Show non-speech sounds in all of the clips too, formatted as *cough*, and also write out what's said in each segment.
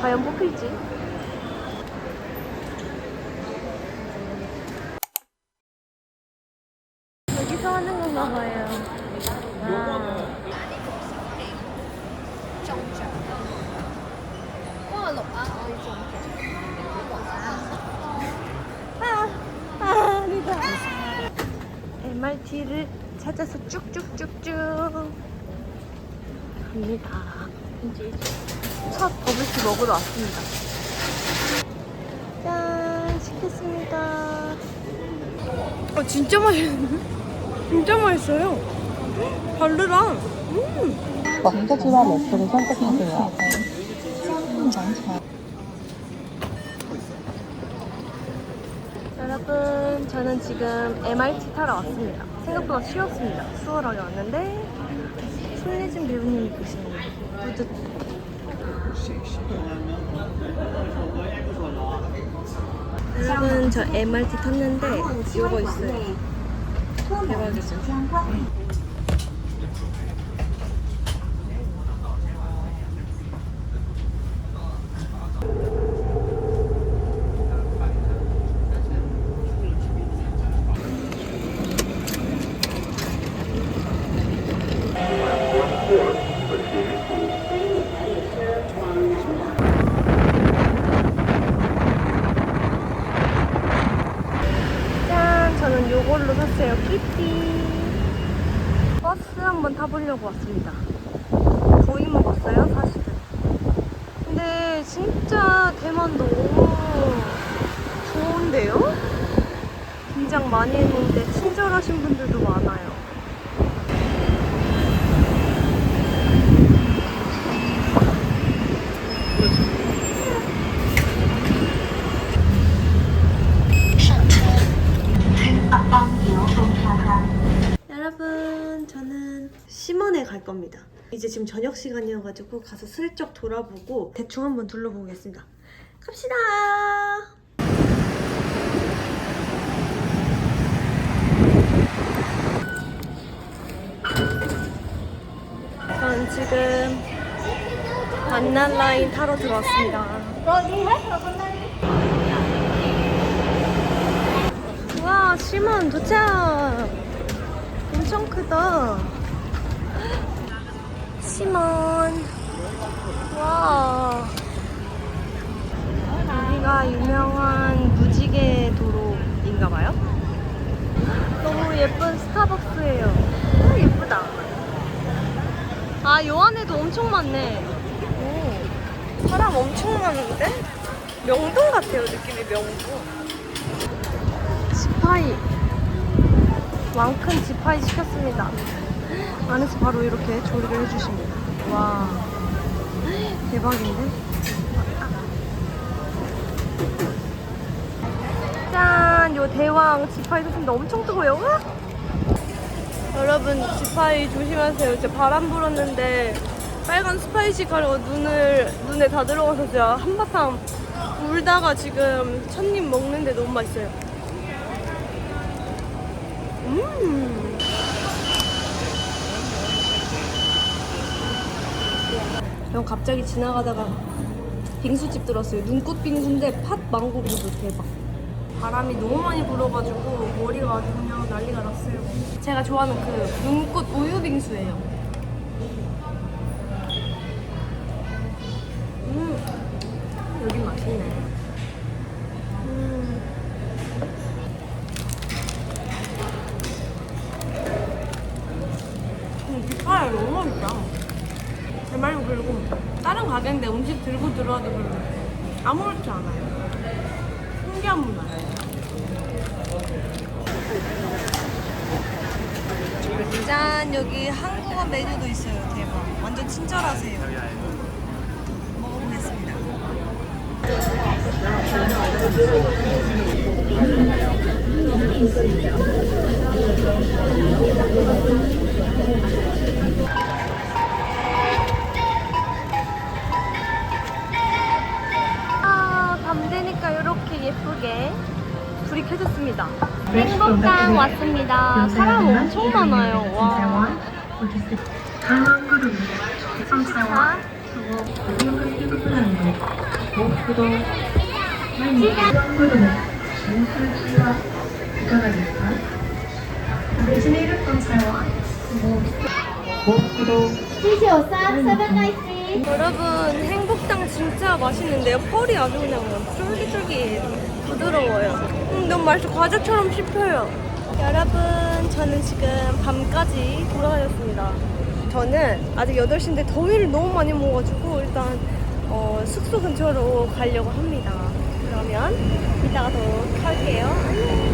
과연 뽑힐지? 여기서 하는 건가 봐요. 아. 아, 아, 아니다. MRT를 찾아서 쭉쭉쭉쭉 갑니다. 이제 첫 버블티 먹으러 왔습니다. 짠, 시켰습니다. 어, 진짜 맛있는데? 진짜 맛있어요. 발르랑. 음. 먹자지와 레스를 선택하세요. 여러분, 저는 지금 MRT 타러 왔습니다. 생각보다 쉬웠습니다. 수월하게 왔는데 손예진 배우님이 계시네요. 뿌듯. 여러분, 저 MRT 탔는데 이거 있어요. 대박이죠? 짠! 저는 요걸로 샀어요. 끼띠. 버스 한번 타보려고 왔습니다. 거의 먹었어요, 사실은. 근데 진짜 대만 너무 좋은데요? 긴장 많이 했는데 친절 하신 분들도 많아요. 여러분, 저는 심원에 갈 겁니다. 이제 지금 저녁 시간이어가지고 가서 슬쩍 돌아보고 대충 한번 둘러보겠습니다. 갑시다! 전 지금 반난 라인 타러 들어왔습니다. 와, 심원 도착! 엄청 크다. 심원. 와. 여기가 유명한 무지개 도로인가봐요. 너무 예쁜 스타벅스예요. 아, 예쁘다. 아, 요 안에도 엄청 많네. 오, 사람 엄청 많은데? 명동 같아요, 느낌이 명동. 지파이. 왕큰 지파이 시켰습니다. 안에서 바로 이렇게 조리를 해주십니다. 와, 대박인데? 짠! 요 대왕 지파이 샀습니다. 엄청 뜨거워요. 으악! 여러분, 지파이 조심하세요. 이제 바람 불었는데 빨간 스파이시 가루 눈을, 눈에 다 들어가서 제가 한바탕 울다가 지금 첫입 먹는데 너무 맛있어요. 음. 형 갑자기 지나가다가 빙수집 들었어요. 눈꽃 빙수인데 팥 망고 빙수 대박. 바람이 너무 많이 불어가지고 머리가 아주 그냥 난리가 났어요. 제가 좋아하는 그 눈꽃 우유 빙수예요. 음, 여긴 맛있네. 음. 음, 뒷파에 너무 맛있다. 제 말고 그리고 다른 가게인데 음식 들고 들어와도 별로 아무렇지 않아요. 신기한 문화예요 짠 여기 한국어 메뉴도 있어요. 대박. 완전 친절하세요. 먹어보겠습니다. 아, 밤 되니까 이렇게 예쁘게 불이 켜졌습니다. 행복강 왔습니다. 사람 엄청 많아요. 와. from Taiwan. Originated from Taiwan. 여러분 행복당 진짜 맛있는데요. 펄이 아주 그냥 쫄깃쫄깃 부드러워요. 음, 너무 맛있어. 과자처럼 씹혀요. 여러분 저는 지금 밤까지 돌아다녔습니다. 저는 아직 8시인데 더위를 너무 많이 먹어가지고 일단 어, 숙소 근처로 가려고 합니다. 그러면 이따가 더 갈게요. 안녕.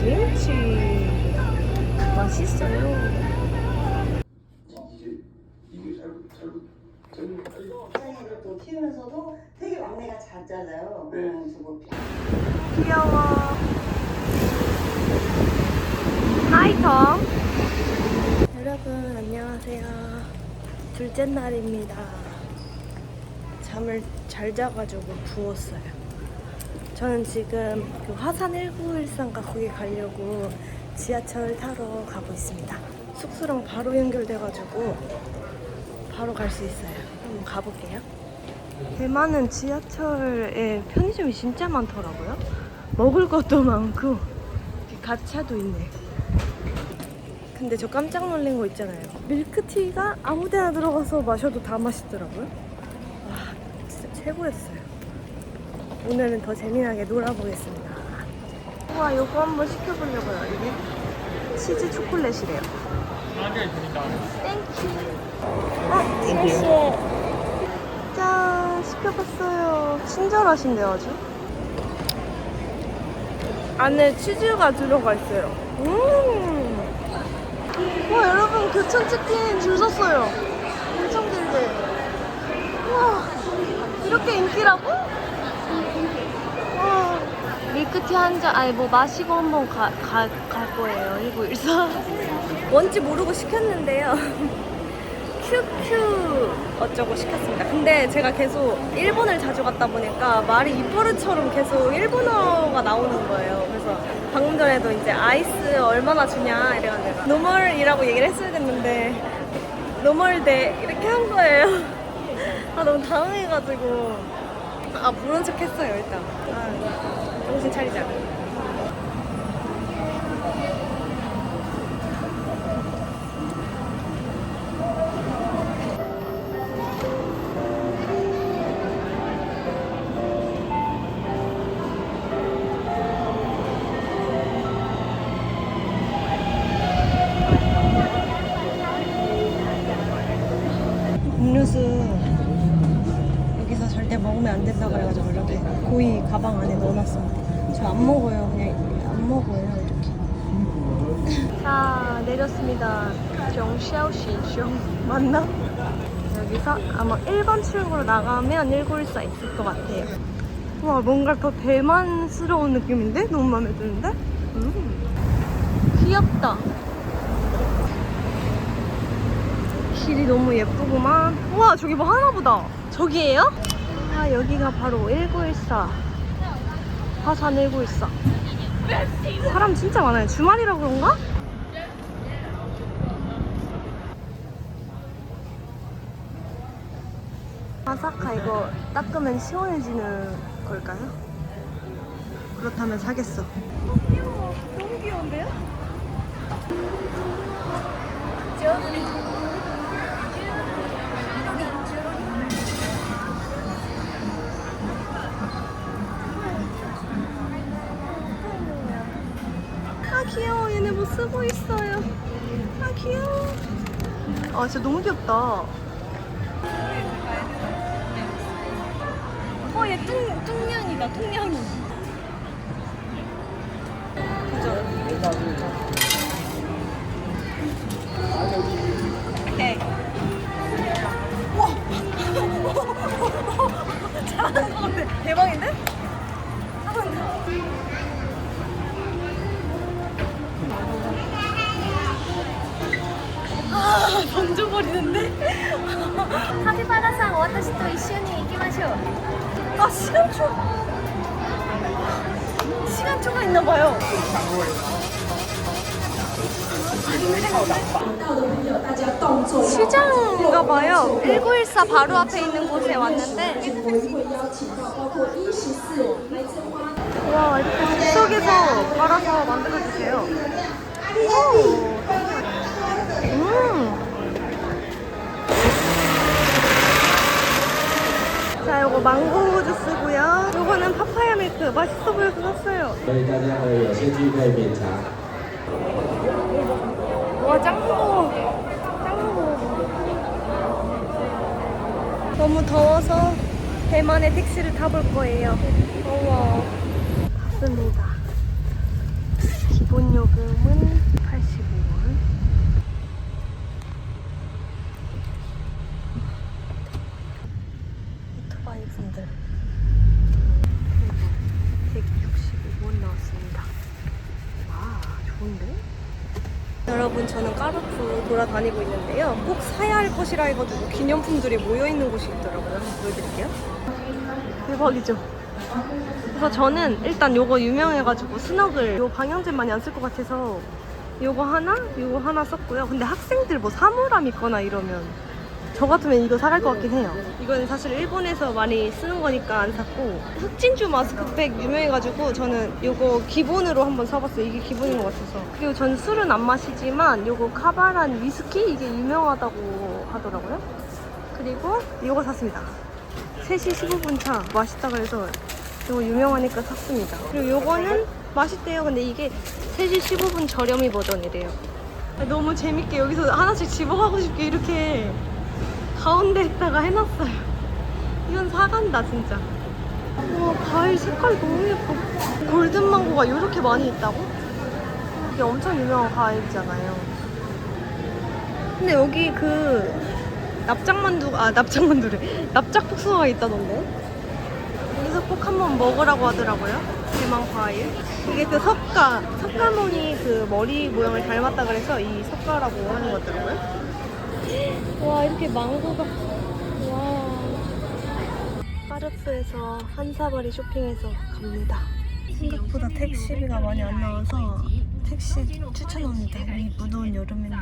김치 맛있어요. 아이를 또 키우면서도 되게 막내가 작잖아요. 네. 음, 저거 귀여워. 하이 톰. 여러분 안녕하세요. 둘째 날입니다. 잠을 잘 자가지고 부었어요. 저는 지금 그 화산 1913가 거기 가려고 지하철 타러 가고 있습니다. 숙소랑 바로 연결돼가지고 바로 갈 수 있어요. 한번 가볼게요. 대만은 지하철에 편의점이 진짜 많더라고요. 먹을 것도 많고 가차도 있네. 근데 저 깜짝 놀란 거 있잖아요. 밀크티가 아무데나 들어가서 마셔도 다 맛있더라고요. 와, 진짜 최고였어요. 오늘은 더 재미나게 놀아보겠습니다. 우와, 요거 한번 시켜보려고요. 이게 치즈 초콜릿이래요. 땡큐. 아, 땡큐. 짠 시켜봤어요. 친절하신데요 아주? 안에 치즈가 들어가 있어요. 음 와 여러분 교촌 치킨 줄 섰어요. 엄청 길게. 우와 이렇게 인기라고? 와. 밀크티 한 잔 아니 뭐 마시고 한번 가, 가, 갈 거예요. 1914 뭔지 모르고 시켰는데요 큐큐 어쩌고 시켰습니다. 근데 제가 계속 일본을 자주 갔다 보니까 말이 이포르처럼 계속 일본어가 나오는 거예요. 그래서 방금 전에도 이제 아이스 얼마나 주냐 이래가지고 노멀이라고 얘기를 했어야 됐는데 노멀대 이렇게 한 거예요. *laughs* 아 너무 당황해가지고 아 모른 척 했어요 일단. 아, 정신 차리자. 먹으면 안 된다 그래가지고 이렇게 고이 가방 안에 넣어놨습니다. 저 안 먹어요. 그냥 안 먹어요. 이렇게. 자 내렸습니다. 정샤오시 정 맞나? 여기서 아마 1번 출구로 나가면 1914 있을 것 같아요. 와 뭔가 더 대만스러운 느낌인데? 너무 마음에 드는데? 음. 귀엽다. 길이 너무 예쁘구만. 우와, 저기 뭐 하나 보다. 저기예요? 아, 여기가 바로 1914. 화산 1914. 사람 진짜 많아요. 주말이라 그런가? 아사카 이거 닦으면 시원해지는 걸까요? 그렇다면 사겠어. 너무 귀여워. 너무 귀여운데요? 쓰고 있어요. 아 귀여워. 아 진짜 너무 귀엽다. 어얘 뚱냥이다 뚱냥이. 그죠? 오케이. 와. *laughs* 잘하는 것 같아. 대박인데? 미쳐버리는데? 카피바라상 와타시토 이슈니 이기마쇼 아 시간초 시간초가 있나봐요 시장인가 봐요. 1914 바로 앞에 있는 곳에 왔는데 와 이렇게 숲속에서 말아서 만들어주세요. 오. 음. 자, 요거 망고 주스고요. 요거는 파파야 밀크. 맛있어 보여서 샀어요. 와, 짱 무거워. 짱 무거워. 너무 더워서 대만의 택시를 타볼 거예요. 우와. 갔습니다. 다니고 있는데요. 꼭 사야 할 것이라 해가지고 기념품들이 모여있는 곳이 있더라고요. 한번 보여드릴게요. 대박이죠? 그래서 저는 일단 요거 유명해가지고 스낵을 요 방향제 많이 안 쓸 것 같아서 요거 하나 요거 하나 썼고요. 근데 학생들 뭐 사물함 있거나 이러면 저 같으면 이거 사갈 것 같긴 해요. 이건 사실 일본에서 많이 쓰는 거니까 안 샀고 흑진주 마스크팩 유명해가지고 저는 요거 기본으로 한번 사봤어요. 이게 기본인 것 같아서. 그리고 전 술은 안 마시지만 요거 카바란 위스키? 이게 유명하다고 하더라고요. 그리고 요거 샀습니다. 3시 15분 차 맛있다 그래서 이거 유명하니까 샀습니다. 그리고 요거는 맛있대요. 근데 이게 3시 15분 저렴이 버전이래요. 너무 재밌게 여기서 하나씩 집어가고 싶게 이렇게 가운데에다가 해놨어요. 이건 사간다 진짜. 와 과일 색깔 너무 예뻐. 골든 망고가 이렇게 많이 있다고? 이게 엄청 유명한 과일이잖아요. 근데 여기 그 납작만두 아 납작만두래 납작복숭아가 있다던데. 여기서 꼭 한번 먹으라고 하더라고요. 대만 과일. 이게 그 석가 석가모니 그 머리 모양을 닮았다 그래서 이 석가라고 하는 것 같더라고요. 와 이렇게 망고가. 와. 까르프에서 한사발이 쇼핑해서 갑니다. 생각보다 택시비가 많이 안 나와서 택시 추천합니다. 이 무더운 여름에는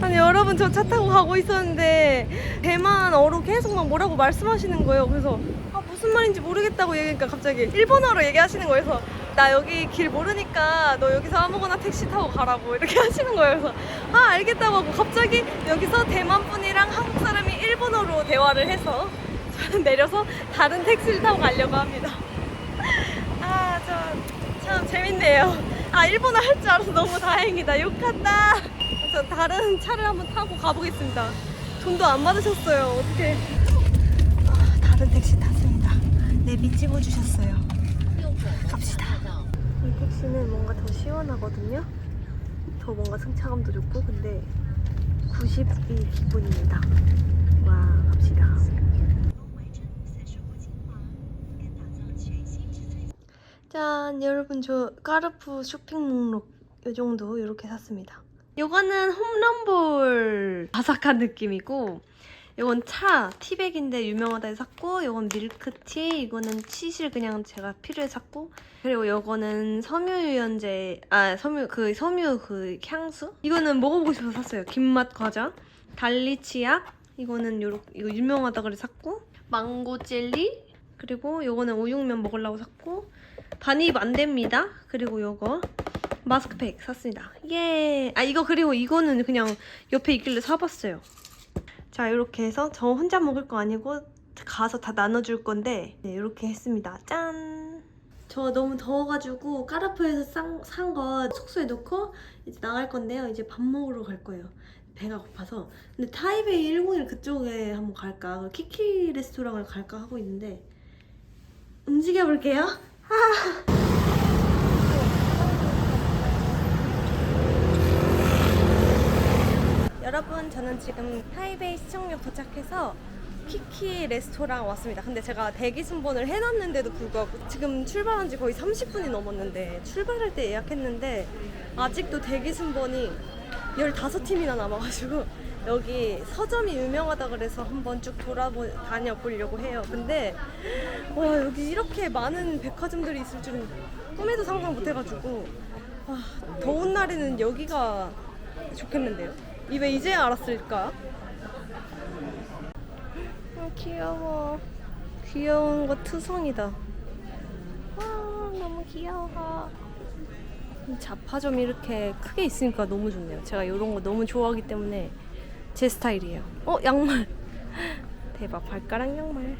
아니 여러분 저 차 타고 가고 있었는데 대만어로 계속 막 뭐라고 말씀하시는 거예요. 그래서 아 무슨 말인지 모르겠다고 얘기하니까 갑자기 일본어로 얘기하시는 거예요. 그래서 나 여기 길 모르니까 너 여기서 아무거나 택시 타고 가라고 이렇게 *laughs* 하시는 거예요. 그래서 아 알겠다고 하고 갑자기 여기서 대만 분이랑 한국 사람이 일본어로 대화를 해서 저는 내려서 다른 택시를 타고 가려고 합니다. *laughs* 아저참 재밌네요. 아 일본어 할 줄 알아서 너무 다행이다. 욕한다 저 다른 차를 한번 타고 가보겠습니다. 돈도 안 받으셨어요. 어떻게 아, 다른 택시 탔습니다. 내비 찍어주셨어요. 갑시다. 이 택시는 뭔가 더 시원하거든요. 더 뭔가 승차감도 좋고 근데 90이 기본입니다. 와 갑시다. 짠 여러분 저 까르푸 쇼핑 목록 요 정도 이렇게 샀습니다 요거는 홈런볼 바삭한 느낌이고 요건 차 티백인데 유명하다 해서 샀고 요건 밀크티 이거는 치실 그냥 제가 필요해 서 샀고 그리고 요거는 섬유 유연제 아 섬유 그 섬유 그 향수? 이거는 먹어보고 싶어서 샀어요. 김맛 과자 달리치약 이거는 요렇게 이거 유명하다 그래서 샀고 망고 젤리 그리고 요거는 우육면 먹으려고 샀고 반입 안 됩니다. 그리고 요거 마스크팩 샀습니다. 예! 아 이거 그리고 이거는 그냥 옆에 있길래 사봤어요. 자 이렇게 해서 저 혼자 먹을 거 아니고 가서 다 나눠줄 건데 네, 이렇게 했습니다. 짠! 저 너무 더워가지고 까르푸에서 산 거 숙소에 넣고 이제 나갈 건데요. 이제 밥 먹으러 갈 거예요. 배가 고파서. 근데 타이베이 101 그쪽에 한번 갈까? 그 키키 레스토랑을 갈까 하고 있는데 움직여 볼게요 여러분 저는 지금 타이베이 시청역 도착해서 키키 레스토랑 왔습니다. 근데 제가 대기 순번을 해놨는데도 불구하고 지금 출발한 지 거의 30분이 넘었는데 출발할 때 예약했는데 아직도 대기 순번이 15팀이나 남아가지고 여기 서점이 유명하다 그래서 한번 쭉 돌아다녀 보려고 해요. 근데 와 여기 이렇게 많은 백화점들이 있을 줄은 꿈에도 상상 못 해가지고 아, 더운 날에는 여기가 좋겠는데요. 이 왜 이제 알았을까? 아, 귀여워. 귀여운 거 투성이다. 아, 너무 귀여워. 자파점이 이렇게 크게 있으니까 너무 좋네요. 제가 이런 거 너무 좋아하기 때문에 제 스타일이에요. 어, 양말. *laughs* 대박, 발가락 양말.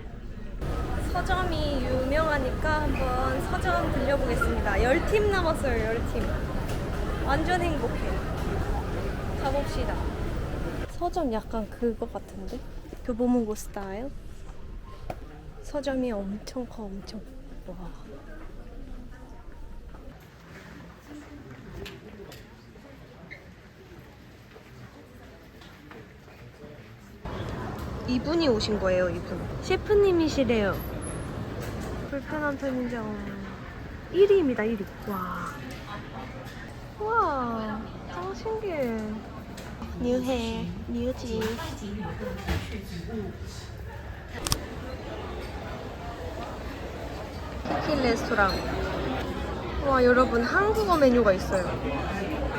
서점이 유명하니까 한번 서점 들려보겠습니다. 10팀 남았어요, 10팀. 완전 행복해. 가봅시다. 서점 약간 그거 같은데? 교보문고 스타일? 서점이 엄청 커, 엄청. 와. 이분이 오신 거예요, 이분. 셰프님이시래요. 불편한 편의점 1위입니다, 1위. 와. 와, 짱 신기해. 뉴해, 뉴지. 치킨 레스토랑. 와, 여러분, 한국어 메뉴가 있어요.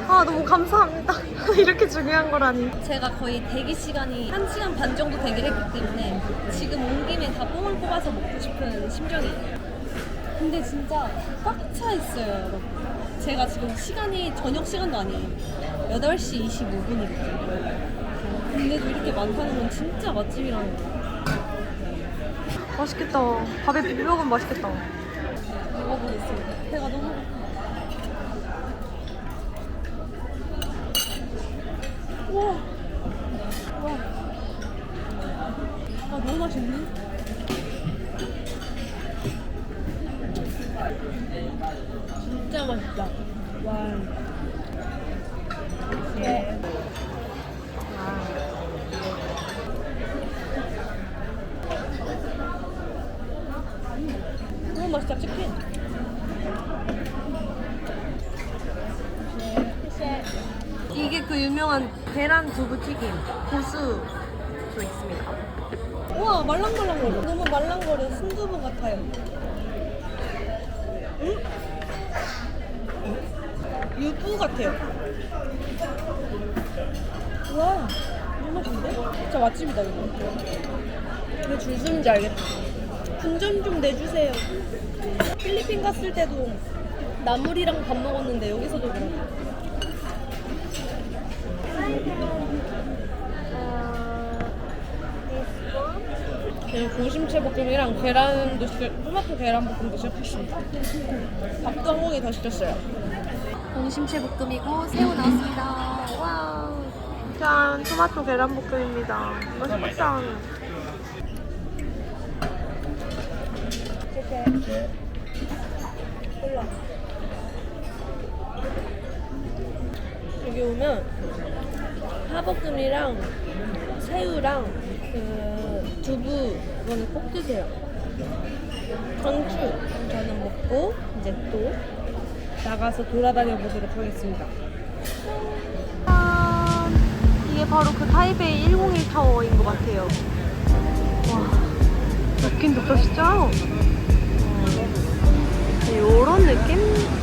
아, 너무 감사합니다. *laughs* 이렇게 중요한 거라니. 제가 거의 대기 시간이 1시간 반 정도 대기를 했기 때문에 지금 온 김에 다 뽕을 뽑아서 먹고 싶은 심정이에요. 근데 진짜 꽉 차 있어요, 여러분. 제가 지금 시간이 저녁 시간도 아니에요. 8시 25분이거든요. 근데도 이렇게 많다는 건 진짜 맛집이라는 거예요. 맛있겠다. 밥에 비벼 먹으면 맛있겠다. 먹어보겠습니다. 배가 너무 고파. 우와. 우와. 아, 너무 맛있네. 진짜 맛있다. 와. 네. 너무 맛있다, 치킨. 이게 그 유명한 계란 두부 튀김 고수도 있습니다. 우와 말랑말랑거려. 너무 말랑거려. 순두부 같아요. 유부 같아요. 와 너무 맛있는데? 진짜 맛집이다 이거. 왜 줄 서는지 알겠다. 분점 좀 내주세요. 필리핀 갔을 때도 나물이랑 밥 먹었는데 여기서도 그렇고. 그냥 고심채 볶음이랑 계란 도 시켰, 토마토 계란 볶음도 시켰습니다. 밥도 한 공기 더 시켰어요. 공심채 볶음이고 새우 나왔습니다. 와. 짠, 토마토 계란 볶음입니다. 맛있겠다. 콜라. 여기 오면 파볶음이랑 새우랑 그 두부 이거는 꼭 드세요. 강추 저는 먹고 이제 또 나가서 돌아다녀 보도록 하겠습니다. 이게 바로 그 타이베이 101 타워인 것 같아요. 와, 느낌 느껴지죠? 이런 느낌?